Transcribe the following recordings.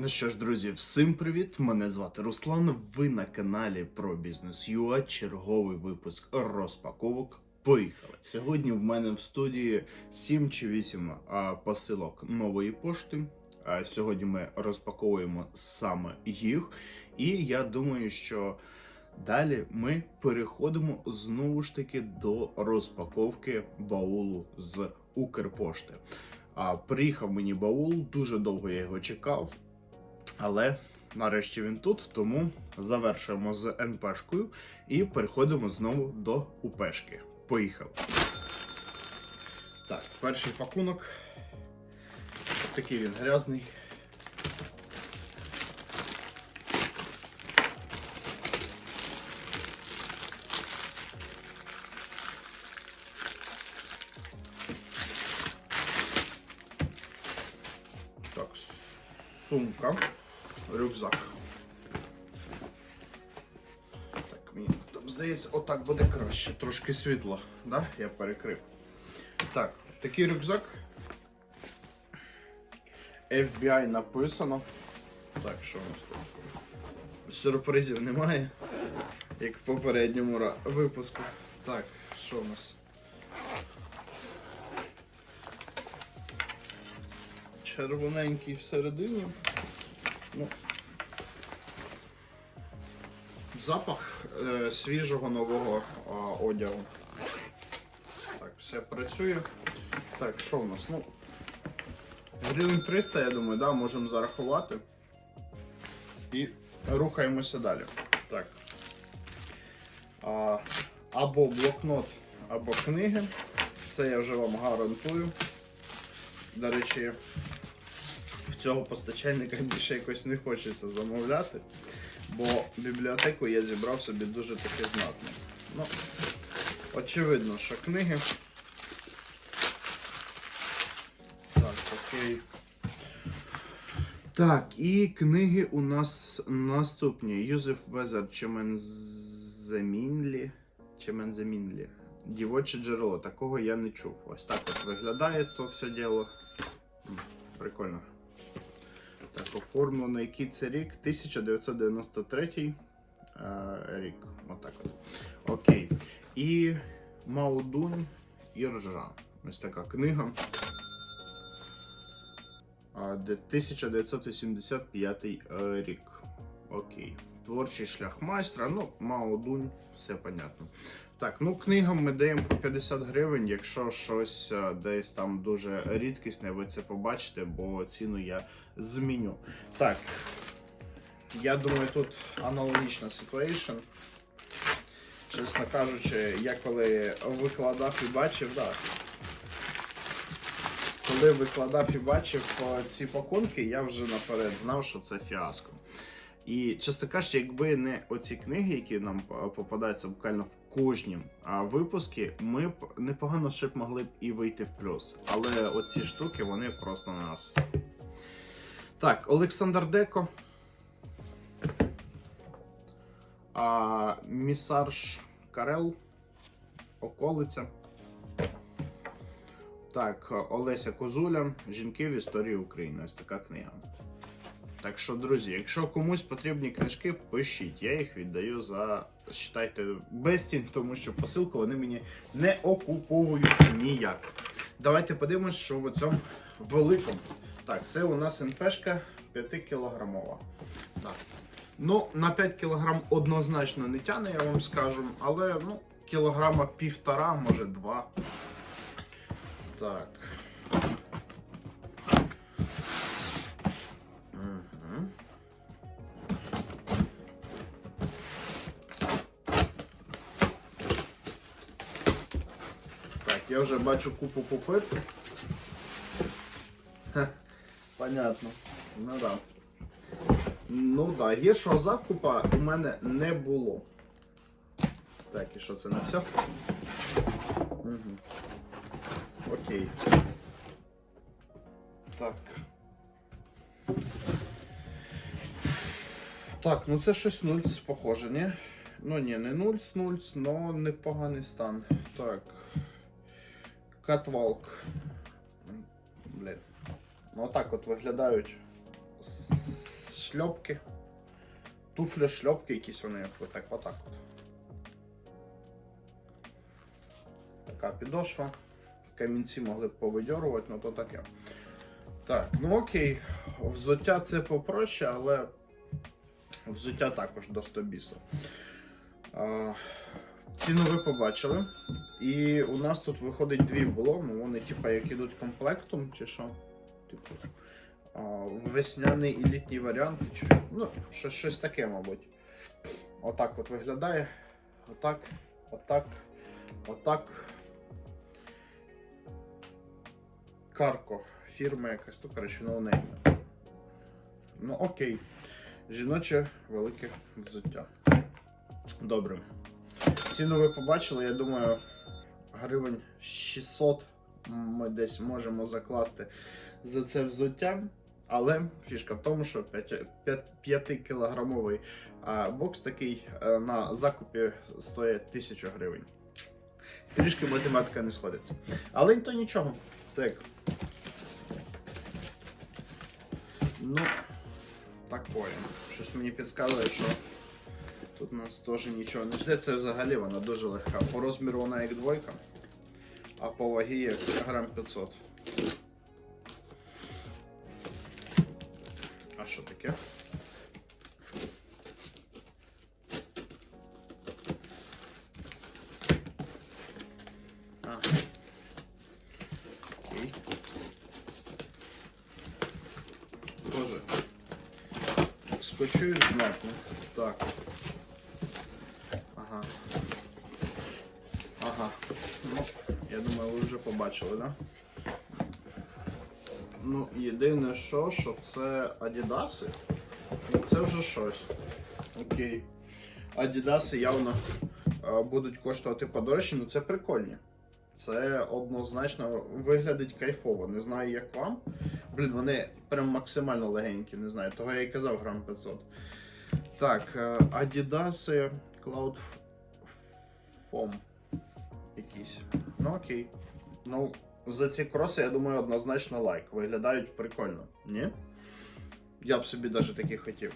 Ну що ж, друзі, всім привіт! Мене звати Руслан. Ви на каналі про бізнес ЮА. Черговий випуск розпаковок. Поїхали! Сьогодні в мене в студії 7 чи 8 а, посилок нової пошти. А, сьогодні ми розпаковуємо саме їх. І я думаю, що далі ми переходимо знову ж таки до розпаковки баулу з Укрпошти. А, приїхав мені баул, дуже довго я його чекав. Але нарешті він тут, тому завершуємо з НПшкою і переходимо знову до УПшки. Поїхали. Так, перший пакунок. Такий він грязний. Так, сумка, рюкзак. Так, мені там здається, отак буде краще. Трошки світло, да? Я перекрив. Так, такий рюкзак. FBI написано. Так, що у нас тут? Сюрпризів немає, як в попередньому випуску. Так, що у нас? червоненький всередині. Ну, запах е, свіжого нового а, одягу. Так, все працює. Так, що в нас? Ну, гривень 300, я думаю, да, можемо зарахувати. І рухаємося далі. Так. А, або блокнот, або книги. Це я вже вам гарантую. До речі, цього постачальника більше якось не хочеться замовляти, бо бібліотеку я зібрав собі дуже таки знатно. Ну, очевидно, що книги. Так, окей. Так, і книги у нас наступні. Юзеф Везер Чеменземінлі. Чеменземінлі. Дівоче джерело. Такого я не чув. Ось так от виглядає то все діло. Прикольно. Так, оформлено, який це рік? 1993 е, рік. Отак от. Окей. І Маудунь Іржан. Ось така книга. А, де 1985 е, рік. Окей. Творчий шлях майстра. Ну, Маудунь, все понятно. Так, ну книгам ми даємо по 50 гривень. Якщо щось е, десь там дуже рідкісне, ви це побачите, бо ціну я зміню. Так. Я думаю, тут аналогічна ситуація. Чесно кажучи, я коли викладав і бачив, да. Коли викладав і бачив е, ці пакунки, я вже наперед знав, що це фіаско. І чесно кажучи, якби не оці книги, які нам е, попадаються буквально в кожнім випуску, ми б непогано ще б могли б і вийти в плюс. Але оці штуки вони просто на нас. Так, Олександр Деко. А, Місарш Карел. Околиця. Так, Олеся Козуля. Жінки в історії України. Ось така книга. Так що, друзі, якщо комусь потрібні книжки, пишіть. Я їх віддаю за, считайте, безцін, тому що посилку вони мені не окуповують ніяк. Давайте подивимось, що в цьому великому. Так, це у нас НПшка 5 кілограмова. Так. Ну, на 5 кілограм однозначно не тяне, я вам скажу, але ну, кілограма півтора, може два. Так. Я вже бачу купу попиту. Понятно. Ну да. Ну да, гіршого закупа у мене не було. Так, і що це не все? Угу. Окей. Так. Так, ну це щось нульц, похоже, ні? Ну ні, не нульц, нульц, но непоганий стан. Так. Катвалк. Блін. Ну отак от виглядають шльопки. Туфля, шльопки якісь вони, отак, отак от. Така підошва. Камінці могли б повидьорувати, ну то таке. Так, ну окей. Взуття це попроще, але взуття також до 100 біса. Ціну ви побачили. І у нас тут виходить дві було. Вони, типа, як ідуть комплектом, чи що. Типу, а, весняний і літній варіант, чи ну, щось, щось таке, мабуть. Отак от виглядає. Отак, отак, отак. Карко. Фірма якась, то коротше, ноунейм. Ну окей. Жіноче велике взуття. Добре. Ціну ви побачили, я думаю, гривень 600 ми десь можемо закласти за це взуття. Але фішка в тому, що 5-кілограмовий бокс такий е, на закупі стоїть 1000 гривень. Трішки математика не сходиться. Але то нічого. Так. Ну, такое. Щось мені підказує, що тут нас теж нічого не жде. Це взагалі вона дуже легка. По розміру вона як двойка, а по вагі як грам 500. А що таке? А. Окей. Боже. Скочую знатно. Так. Я думаю, ви вже побачили, да? Ну, єдине що, що це Адідаси. Ну, це вже щось. Окей. Адідаси явно е, будуть коштувати подорожче, ну це прикольні. Це однозначно виглядить кайфово. Не знаю, як вам. Блін, вони прям максимально легенькі, не знаю. Того я і казав грам 500. Так, е, Адідаси Cloud Foam. Якісь. Ну окей. Ну, за ці кроси, я думаю, однозначно лайк. Виглядають прикольно. Ні? Я б собі навіть такі хотів.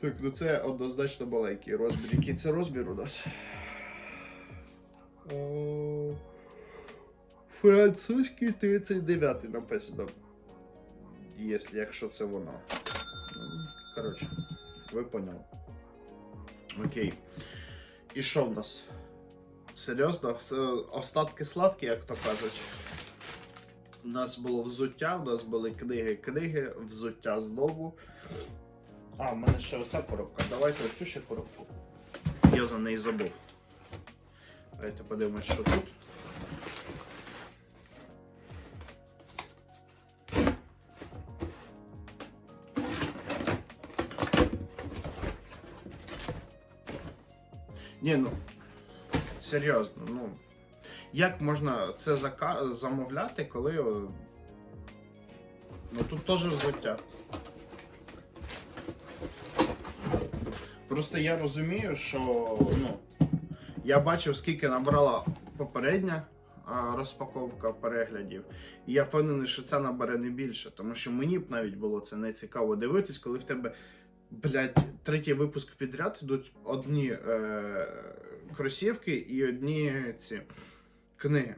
Так, ну це однозначно маленький розмір. Який це розмір у нас? Французький 39 написано. Якщо, якщо це воно. Ну, Коротше, ви поняли. Окей. І що в нас? Серйозно, все остатки сладкі, як то кажуть. У нас було взуття, у нас були книги, книги, взуття знову. А, в мене ще оця коробка. Давайте оцю ще коробку. Я за неї забув. Давайте подивимось, що тут. Ні, ну серйозно, ну. Як можна це замовляти, коли. Ну тут теж взуття. Просто я розумію, що ну, я бачив, скільки набрала попередня розпаковка переглядів. І я впевнений, що це набере не більше, тому що мені б навіть було це не цікаво дивитись, коли в тебе, блядь, третій випуск підряд ідуть одні е, кросівки і одні ці книги.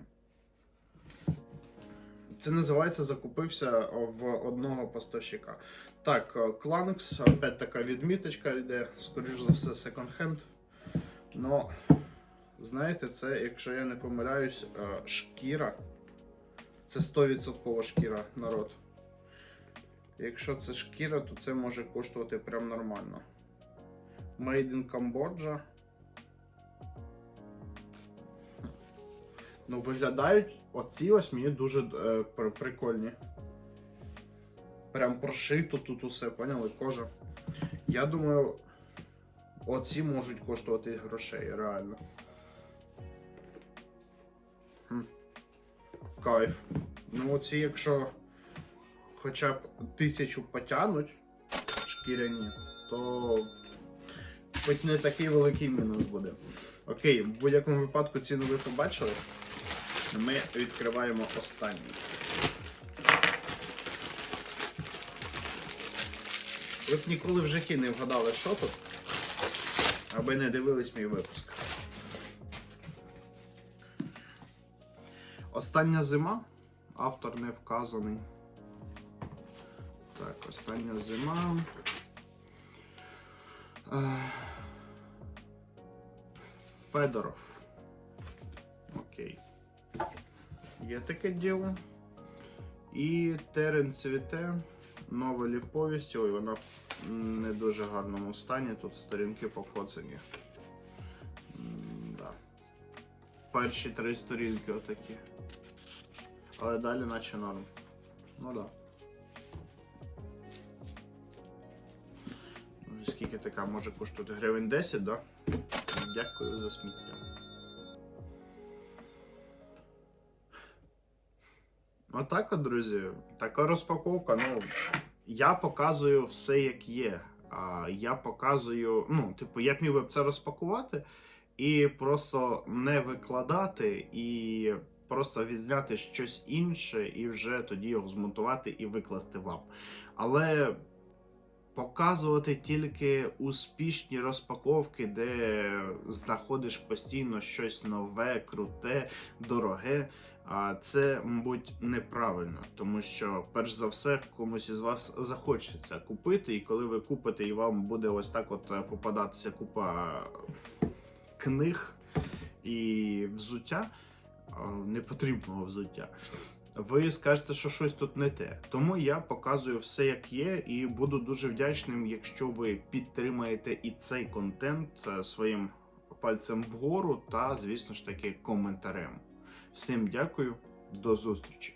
Це називається закупився в одного поставщика. Так, Кланкс, опять така відміточка йде, скоріш за все, секонд-хенд. Но, знаєте, це, якщо я не помиляюсь, е, шкіра. Це 100% шкіра народ. Якщо це шкіра, то це може коштувати прям нормально. Made in Cambodia. Ну, виглядають оці ось мені дуже е, прикольні. Прям прошито тут усе, поняли? Кожа. Я думаю, оці можуть коштувати грошей, реально. Хм. Кайф. Ну, оці, якщо хоча б тисячу потягнуть шкіряні, то хоч не такий великий мінус буде. Окей, в будь-якому випадку ціну ви побачили. Ми відкриваємо останній. Ви б ніколи в житті не вгадали, що тут, аби не дивились мій випуск. Остання зима. Автор не вказаний. Так, остання зима. Е, Федоров. Є таке діло. І Терен цвіте. Новелі повісті. Ой, вона в не дуже гарному стані. Тут сторінки покоцані. Да. Перші три сторінки отакі. Але далі наче норм. Ну да. Ну, Скільки така може коштувати? Гривень 10, да? Дякую за сміття. Отак от, друзі. Така розпаковка. Ну, я показую все як є. А я показую, ну, типу, як міг би це розпакувати і просто не викладати, і просто відзняти щось інше, і вже тоді його змонтувати і викласти вам. Але показувати тільки успішні розпаковки, де знаходиш постійно щось нове, круте, дороге. А це, мабуть, неправильно, тому що, перш за все, комусь із вас захочеться купити, і коли ви купите, і вам буде ось так от е, попадатися купа книг і взуття, непотрібного взуття. Ви скажете, що щось тут не те. Тому я показую все, як є, і буду дуже вдячним, якщо ви підтримаєте і цей контент е, своїм пальцем вгору та, звісно ж таки, коментарем. Всім дякую, до зустрічі!